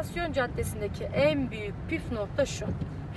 İstasyon caddesindeki en büyük püf nokta şu.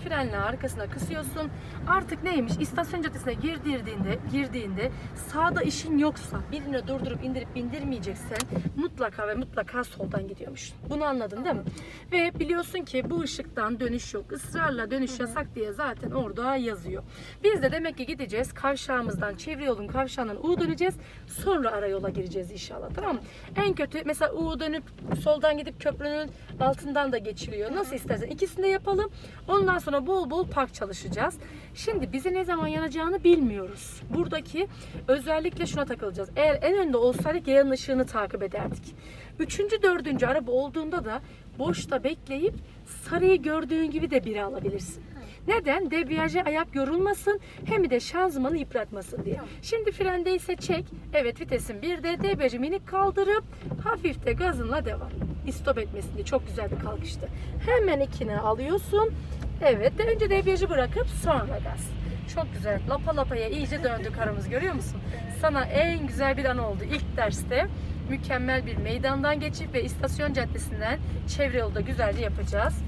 Frenle arkasına kısıyorsun. Artık neymiş? İstasyon caddesine girdiğinde, girdiğinde sağda işin yoksa birini durdurup indirip bindirmeyeceksen mutlaka ve mutlaka soldan gidiyormuş. Bunu anladın değil mi? Ve biliyorsun ki bu ışıktan dönüş yok. Israrla dönüş yasak diye zaten orada yazıyor. Biz de demek ki gideceğiz kavşağımızdan, çevre yolun kavşağından U döneceğiz. Sonra ara yola gireceğiz inşallah. Tamam mı? En kötü mesela U dönüp soldan gidip köprünün altından da geçiliyor. Nasıl istersen. İkisini de yapalım. Ondan sonra bol bol park çalışacağız. Şimdi bize ne zaman yanacağını bilmiyoruz. Buradaki özellikle şuna takılacağız. Eğer en önde olsaydık yayanın ışığını takip ederdik. Üçüncü, dördüncü araba olduğunda da boşta bekleyip sarıyı gördüğün gibi de biri alabilirsin. Neden? Debriyaja ayak yorulmasın hem de şanzımanı yıpratmasın diye. Şimdi frendeyse çek. Evet vitesin bir de debriyajı minik kaldırıp hafif de gazınla devam. İstop etmesin diye çok güzel bir kalkıştı. Hemen ikini alıyorsun. Evet de önce debriyajı bırakıp sonra gaz. Çok güzel. Lapa lapaya iyice döndük aramız görüyor musun? Sana en güzel bir an oldu. İlk derste mükemmel bir meydandan geçip ve istasyon caddesinden çevre yolda güzelce yapacağız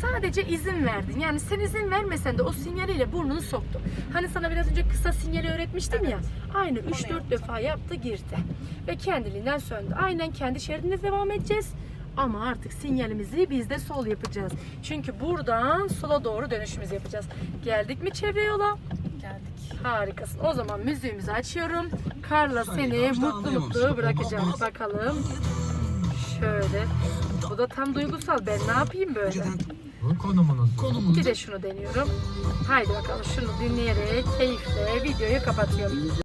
sadece izin verdin. Yani sen izin vermesen de o sinyaliyle burnunu soktu. Hani sana biraz önce kısa sinyali öğretmiştim ya. Aynı 3-4 defa yaptı girdi. Ve kendiliğinden söndü. Aynen kendi şeridinde devam edeceğiz. Ama artık sinyalimizi biz de sol yapacağız. Çünkü buradan sola doğru dönüşümüzü yapacağız. Geldik mi çevre yola? Geldik. Harikasın. O zaman müziğimizi açıyorum. Karla seni mutlu mutlu bırakacağım. Bakalım. Şöyle. Bu da tam duygusal. Ben ne yapayım böyle? Konumunuz bu. Bir de şunu deniyorum. Haydi bakalım şunu dinleyerek keyifle videoyu kapatıyorum.